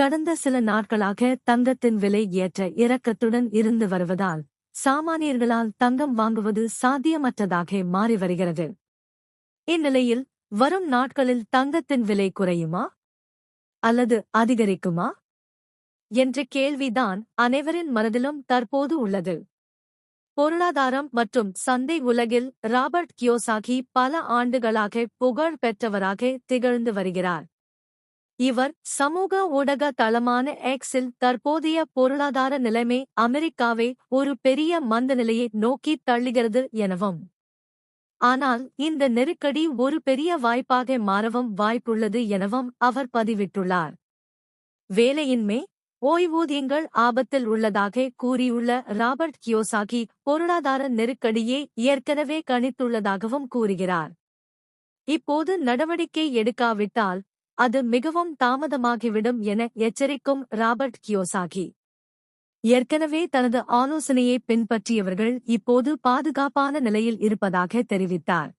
கடந்த சில நாட்களாக தங்கத்தின் விலை ஏற்ற இறக்கத்துடன் இருந்து வருவதால் சாமானியர்களால் தங்கம் வாங்குவது சாத்தியமற்றதாக மாறி வருகிறது. இந்நிலையில் வரும் நாட்களில் தங்கத்தின் விலை குறையுமா? அல்லது அதிகரிக்குமா? என்ற கேள்விதான் அனைவரின் மனதிலும் தற்போது உள்ளது. பொருளாதாரம் மற்றும் சந்தை உலகில் ராபர்ட் கியோசாகி பல ஆண்டுகளாக புகழ் பெற்றவராக திகழ்ந்து வருகிறார். இவர் சமூக ஊடக தளமான எக்ஸில் தற்போதைய பொருளாதார நிலைமை அமெரிக்காவை ஒரு பெரிய மந்த நிலையை நோக்கி தள்ளுகிறது எனவும் ஆனால் இந்த நெருக்கடி ஒரு பெரிய வாய்ப்பாக மாறவும் வாய்ப்புள்ளது எனவும் அவர் பதிவிட்டுள்ளார். வேலையின்மை ஓய்வூதியங்கள் ஆபத்தில் உள்ளதாக கூறியுள்ள ராபர்ட் கியோசாகி பொருளாதார நெருக்கடியை ஏற்கனவே கணித்துள்ளதாகவும் கூறுகிறார். இப்போது நடவடிக்கை எடுக்காவிட்டால் அது மிகவும் தாமதமாகிவிடும் என எச்சரிக்கும் ராபர்ட் கியோசாகி. ஏற்கனவே தனது ஆலோசனையை பின்பற்றியவர்கள் இப்போது பாதுகாப்பான நிலையில் இருப்பதாக தெரிவித்தார்.